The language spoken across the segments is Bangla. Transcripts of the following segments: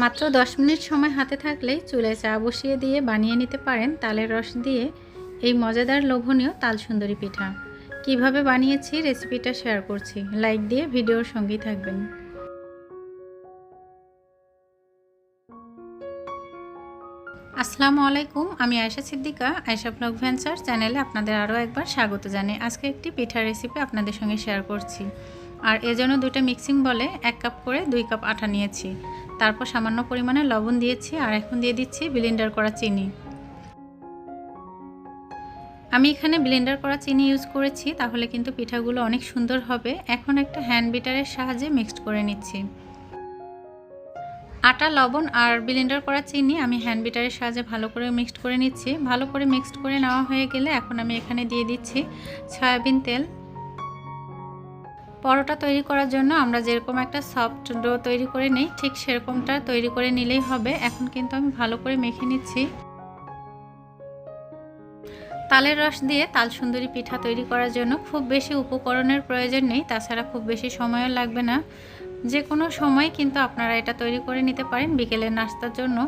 মাত্র 10 মিনিট সময় হাতে থাকলেই চুলায় চা বসিয়ে দিয়ে বানিয়ে নিতে পারেন তালের রস দিয়ে এই মজাদার লোভনীয় তাল সুন্দরী পিঠা। কীভাবে বানিয়েছি রেসিপিটা শেয়ার করছি। লাইক দিয়ে ভিডিওর সঙ্গেই থাকবেন। আসসালামু আলাইকুম, আমি আয়শা সিদ্দিকা, আয়শা ব্লগ ভেঞ্চার চ্যানেলে আপনাদের আরও একবার স্বাগত জানাই আজকে একটি পিঠার রেসিপি আপনাদের সঙ্গে শেয়ার করছি। আর এজন্য দুটো মিক্সিং বলে এক কাপ করে দুই কাপ আটা নিয়েছি। তারপর সামান্য পরিমাণে লবণ দিয়েছি আর এখন দিয়ে দিচ্ছি ব্লেন্ডার করা চিনি। আমি এখানে ব্লেন্ডার করা চিনি ইউজ করেছি, তাহলে কিন্তু পিঠাগুলো অনেক সুন্দর হবে। এখন একটা হ্যান্ড বিটারের সাহায্যে মিক্সড করে নিচ্ছি। আটা, লবণ আর ব্লেন্ডার করা চিনি আমি হ্যান্ড বিটারের সাহায্যে ভালো করে মিক্সড করে নিচ্ছি। ভালো করে মিক্সড করে নেওয়া হয়ে গেলে এখন আমি এখানে দিয়ে দিচ্ছি সয়াবিন তেল। পরোটা তৈরি করার জন্য আমরা যেরকম একটা সফট ডো তৈরি করে নিই, ঠিক সেরকমটা তৈরি করে নিলেই হবে। এখন কিন্তু আমি ভালো করে মেখে নিচ্ছি। তালের রস দিয়ে তাল সুন্দরী পিঠা তৈরি করার জন্য খুব বেশি উপকরণের প্রয়োজন নেই, তাছাড়া খুব বেশি সময়ও লাগবে না। যে কোনো সময় কিন্তু আপনারা এটা তৈরি করে নিতে পারেন বিকেলের নাস্তার জন্য।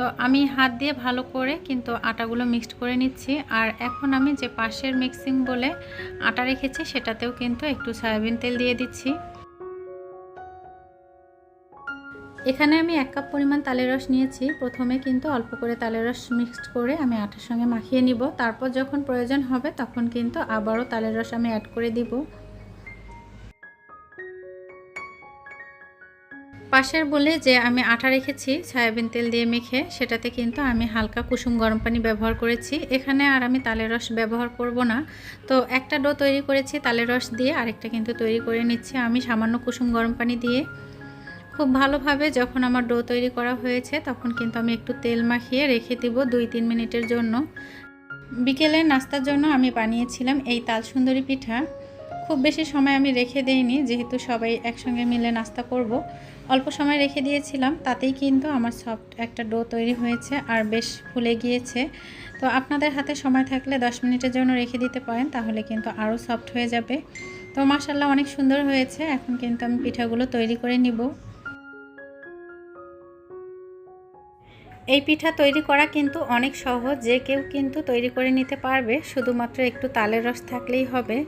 তো আমি হাত দিয়ে ভালো করে কিন্তু আটাগুলো মিক্সড করে নিচ্ছি। আর এখন আমি যে পাশের মিক্সিং বলে আটা রেখেছি, সেটাতেও কিন্তু একটু সয়াবিন তেল দিয়ে দিচ্ছি। এখানে আমি এক কাপ পরিমাণ তালের রস নিয়েছি। প্রথমে কিন্তু অল্প করে তালের রস মিক্সড করে আমি আটার সঙ্গে মাখিয়ে নিব। তারপর যখন প্রয়োজন হবে, তখন কিন্তু আবারও তালের রস আমি অ্যাড করে দিব। পাশের বলে যে আমি আটা রেখেছি, সয়াবিন তেল দিয়ে মেখে, সেটাতে কিন্তু আমি হালকা কুসুম গরম পানি ব্যবহার করেছি। এখানে আর আমি তালের রস ব্যবহার করব না। তো একটা ডো তৈরি করেছি তালের রস দিয়ে, আরেকটা কিন্তু তৈরি করে নিচ্ছি আমি সামান্য কুসুম গরম পানি দিয়ে। খুব ভালোভাবে যখন আমার ডো তৈরি করা হয়েছে, তখন কিন্তু আমি একটু তেল মাখিয়ে রেখে দিব দুই তিন মিনিটের জন্য। বিকেলের নাস্তার জন্য আমি বানিয়েছিলাম এই তাল সুন্দরী পিঠা। খুব বেশি সময় আমি রেখে দেইনি, যেহেতু সবাই একসঙ্গে মিলে নাস্তা করব। অল্প সময় রেখে দিয়েছিলাম, তাতেই কিন্তু আমার সফট একটা ডো তৈরি হয়েছে আর বেশ ফুলে গিয়েছে। তো আপনাদের হাতে সময় থাকলে 10 মিনিটের জন্য রেখে দিতে পারেন, তাহলে কিন্তু আরও সফট হয়ে যাবে। তো মাসাল্লাহ অনেক সুন্দর হয়েছে, এখন কিন্তু আমি পিঠাগুলো তৈরি করে নিব। এই পিঠা তৈরি করা কিন্তু অনেক সহজ, যে কেউ কিন্তু তৈরি করে নিতে পারবে, শুধুমাত্র একটু তালের রস থাকলেই হবে।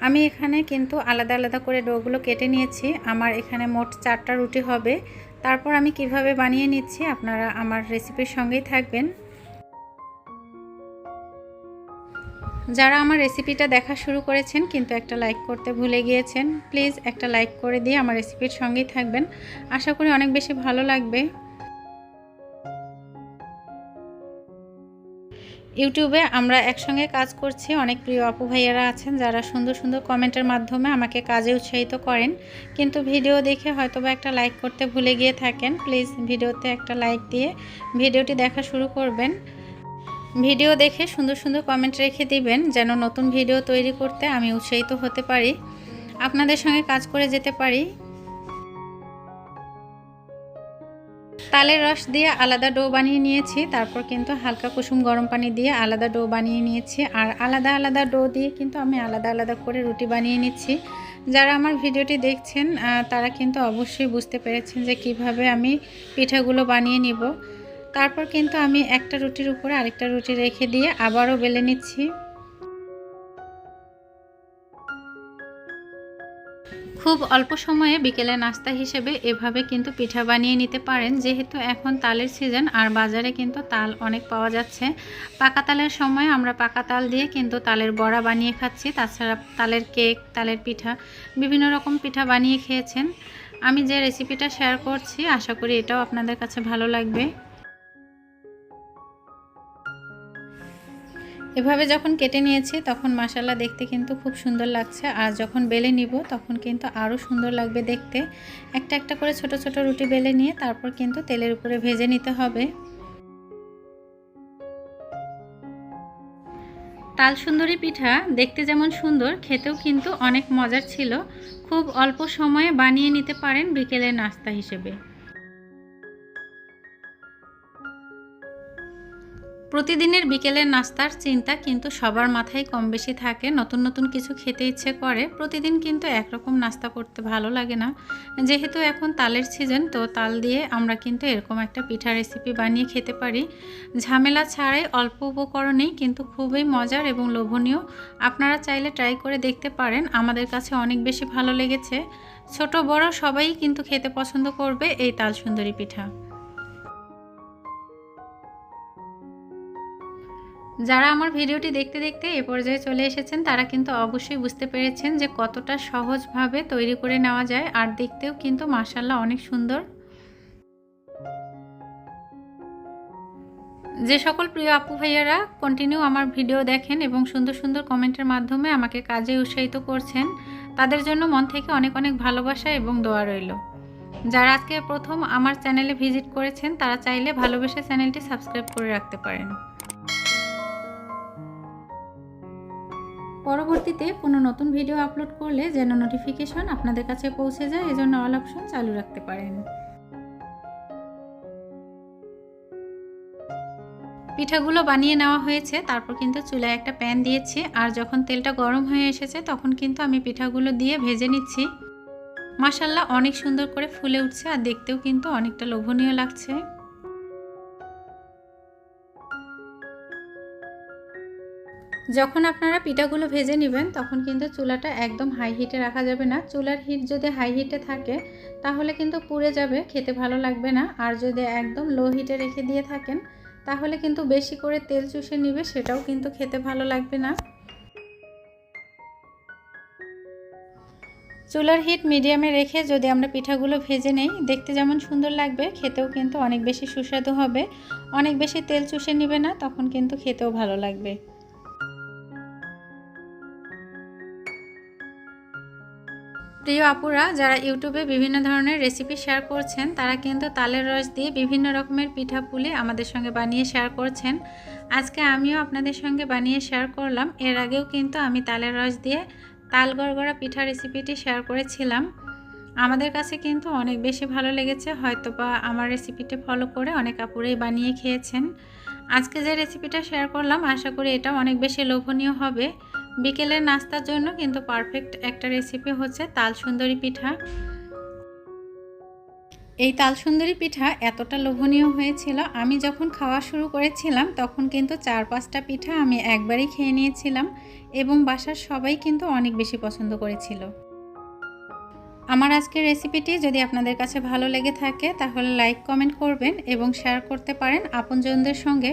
আমি এখানে কিন্তু আলাদা আলাদা করে ডোগুলো কেটে নিয়েছি। আমার এখানে মোট চারটা রুটি হবে। তারপর আমি কীভাবে বানিয়ে নিচ্ছি আপনারা আমার রেসিপির সঙ্গেই থাকবেন। যারা আমার রেসিপিটা দেখা শুরু করেছেন কিন্তু একটা লাইক করতে ভুলে গিয়েছেন, প্লিজ একটা লাইক করে দিয়ে আমার রেসিপির সঙ্গেই থাকবেন। আশা করি অনেক বেশি ভালো লাগবে। ইউটিউবে আমরা একসঙ্গে কাজ করছি। অনেক প্রিয় আপু ভাইয়ারা আছেন যারা সুন্দর সুন্দর কমেন্টের মাধ্যমে আমাকে কাজে উৎসাহিত করেন। কিন্তু ভিডিও দেখে হয়তো বা একটা লাইক করতে ভুলে গিয়ে থাকেন। প্লিজ ভিডিওতে একটা লাইক দিয়ে ভিডিওটি দেখা শুরু করবেন। ভিডিও দেখে সুন্দর সুন্দর কমেন্ট রেখে দিবেন যেন নতুন ভিডিও তৈরি করতে আমি উৎসাহিত হতে পারি। আপনাদের সঙ্গে কাজ করে যেতে পারি। তালের রস দিয়ে আলাদা ডো বানিয়ে নিয়েছি, তারপর কিন্তু হালকা কুসুম গরম পানি দিয়ে আলাদা ডো বানিয়ে নিয়েছি, আর আলাদা আলাদা ডো দিয়ে কিন্তু আমি আলাদা আলাদা করে রুটি বানিয়ে নিচ্ছি। যারা আমার ভিডিওটি দেখছেন তারা কিন্তু অবশ্যই বুঝতে পেরেছেন যে কীভাবে আমি পিঠাগুলো বানিয়ে নিব। তারপর কিন্তু আমি একটা রুটির উপরে আরেকটা রুটি রেখে দিয়ে আবারও বেলে নিচ্ছি। খুব অল্প সময়ে বিকেলে নাস্তা হিসেবে এভাবে কিন্তু পিঠা বানিয়ে নিতে পারেন। যেহেতু এখন তালের সিজন, আর বাজারে কিন্তু তাল অনেক পাওয়া যাচ্ছে। পাকা তালের সময় আমরা পাকা তাল দিয়ে কিন্তু তালের বড়া বানিয়ে খাচ্ছি। তাছাড়া তালের কেক, তালের পিঠা, বিভিন্ন রকম পিঠা বানিয়ে খেয়েছেন। আমি যে রেসিপিটা শেয়ার করছি, আশা করি এটাও আপনাদের কাছে ভালো লাগবে। এভাবে যখন কেটে নিয়েছি, তখন মাসালা দেখতে কিন্তু খুব সুন্দর লাগছে। আর যখন বেলে নিব, তখন কিন্তু আরও সুন্দর লাগবে দেখতে। একটা একটা করে ছোট ছোট রুটি বেলে নিয়ে তারপর কিন্তু তেলের উপরে ভেজে নিতে হবে। তাল সুন্দরী পিঠা দেখতে যেমন সুন্দর, খেতেও কিন্তু অনেক মজার ছিল। খুব অল্প সময়ে বানিয়ে নিতে পারেন বিকেলের নাস্তা হিসেবে। প্রতিদিনের বিকেলের নাস্তার চিন্তা কিন্তু সবার মাথায় কম বেশি থাকে। নতুন নতুন কিছু খেতে ইচ্ছে করে। প্রতিদিন কিন্তু একরকম নাস্তা করতে ভালো লাগে না। যেহেতু এখন তালের সিজন তো তাল দিয়ে আমরা কিন্তু এরকম একটা পিঠা রেসিপি বানিয়ে খেতে পারি। ঝামেলা ছাড়াই অল্প উপকরণেই কিন্তু খুবই মজার এবং লোভনীয়। আপনারা চাইলে ট্রাই করে দেখতে পারেন। আমাদের কাছে অনেক বেশি ভালো লেগেছে। ছোট বড় সবাই কিন্তু খেতে পছন্দ করবে এই তাল সুন্দরী পিঠা। যারা আমার ভিডিওটি দেখতে দেখতে এ পর্যায়ে চলে এসেছেন, তারা কিন্তু অবশ্যই বুঝতে পেরেছেন যে কতটা সহজভাবে তৈরি করে নেওয়া যায় আর দেখতেও কিন্তু মাসাল্লাহ অনেক সুন্দর। যে সকল প্রিয় আপু ভাইয়ারা কন্টিনিউ আমার ভিডিও দেখেন এবং সুন্দর সুন্দর কমেন্টের মাধ্যমে আমাকে কাজে উৎসাহিত করছেন, তাদের জন্য মন থেকে অনেক অনেক ভালোবাসা এবং দোয়া রইল। যারা আজকে প্রথম আমার চ্যানেলে ভিজিট করেছেন, তারা চাইলে ভালোবেসে চ্যানেলটি সাবস্ক্রাইব করে রাখতে পারেন। পরবর্তীতে কোনো নতুন ভিডিও আপলোড করলে যেন নোটিফিকেশন আপনাদের কাছে পৌঁছে যায়, এজন্য অল অপশন চালু রাখতে পারেন। পিঠাগুলো বানিয়ে নেওয়া হয়েছে, তারপর কিন্তু চুলায় একটা প্যান দিয়েছি, আর যখন তেলটা গরম হয়ে এসেছে তখন কিন্তু আমি পিঠাগুলো দিয়ে ভেজে নিচ্ছি। মাসাল্লাহ অনেক সুন্দর করে ফুলে উঠছে, আর দেখতেও কিন্তু অনেকটা লোভনীয় লাগছে। যখন আপনারা পিঠাগুলো ভেজে নেবেন, তখন কিন্তু চুলাটা একদম হাই হিটে রাখা যাবে না। চুলার হিট যদি হাই হিটে থাকে, তাহলে কিন্তু পুড়ে যাবে, খেতে ভালো লাগবে না। আর যদি একদম লো হিটে রেখে দিয়ে থাকেন, তাহলে কিন্তু বেশি করে তেল চুষে নিবে, সেটাও কিন্তু খেতে ভালো লাগবে না। চুলার হিট মিডিয়ামে রেখে যদি আমরা পিঠাগুলো ভেজে নেই, দেখতে যেমন সুন্দর লাগবে, খেতেও কিন্তু অনেক বেশি সুস্বাদু হবে। অনেক বেশি তেল চুষে নিবে না, তখন কিন্তু খেতেও ভালো লাগবে। প্রিয় আপুরা, যারা ইউটিউবে বিভিন্ন ধরনের রেসিপি শেয়ার করছেন, তারা কিন্তু তালের রস দিয়ে বিভিন্ন রকমের পিঠা পুলি আমাদের সঙ্গে বানিয়ে শেয়ার করছেন। আজকে আমিও আপনাদের সঙ্গে বানিয়ে শেয়ার করলাম। এর আগেও কিন্তু আমি তালের রস দিয়ে তাল গড়গড়া পিঠা রেসিপিটি শেয়ার করেছিলাম। আমাদের কাছে কিন্তু অনেক বেশি ভালো লেগেছে হয়তো বা আমার রেসিপিটি ফলো করে অনেক আপুরেই বানিয়ে খেয়েছেন। আজকে যে রেসিপিটা শেয়ার করলাম, আশা করি এটা অনেক বেশি লোভনীয় হবে। বিকেলের নাস্তার জন্য কিন্তু পারফেক্ট একটা রেসিপি হচ্ছে তাল সুন্দরী পিঠা। এই তাল সুন্দরী পিঠা এতটা লোভনীয় হয়েছিল, আমি যখন খাওয়া শুরু করেছিলাম তখন কিন্তু চার পাঁচটা পিঠা আমি একবারই খেয়ে নিয়েছিলাম এবং বাসার সবাই কিন্তু অনেক বেশি পছন্দ করেছিল। আমার আজকের রেসিপিটি যদি আপনাদের কাছে ভালো লেগে থাকে তাহলে লাইক, কমেন্ট করবেন এবং শেয়ার করতে পারেন আপনজনদের সঙ্গে।